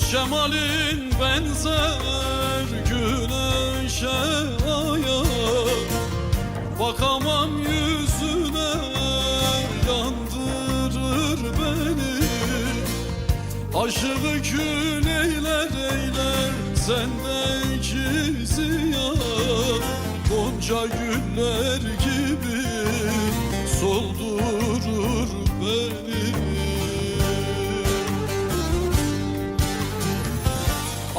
Cemalin benzer güneşe aya Bakamam yüzüne yandırır beni. Aşığı kül eyler eyler sendeki ziya Gonca güller gibi soldurur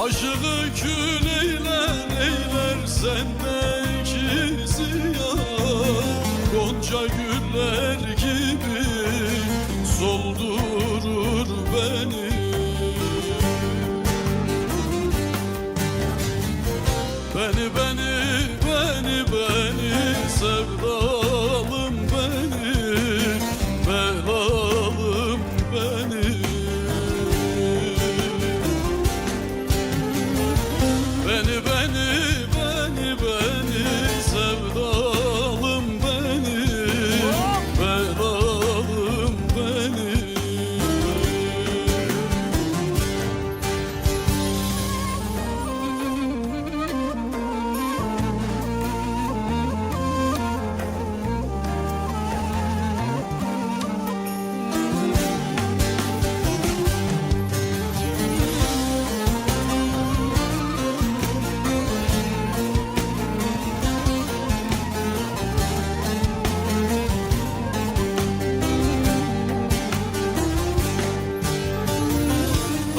Aşığı kül eyler eyler sendeki ziya Gonca güller gibi soldurur Beni. Beni beni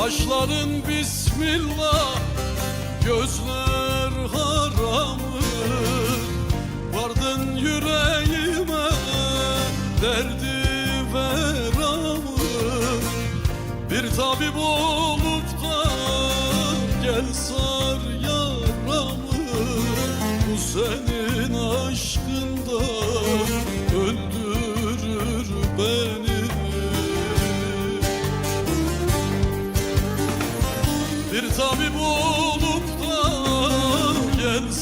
Kaşların bismillah Gözler haramı Vardın yüreğime Derdi veramı Bir tabip olup da Gel Bir tabip olup da gel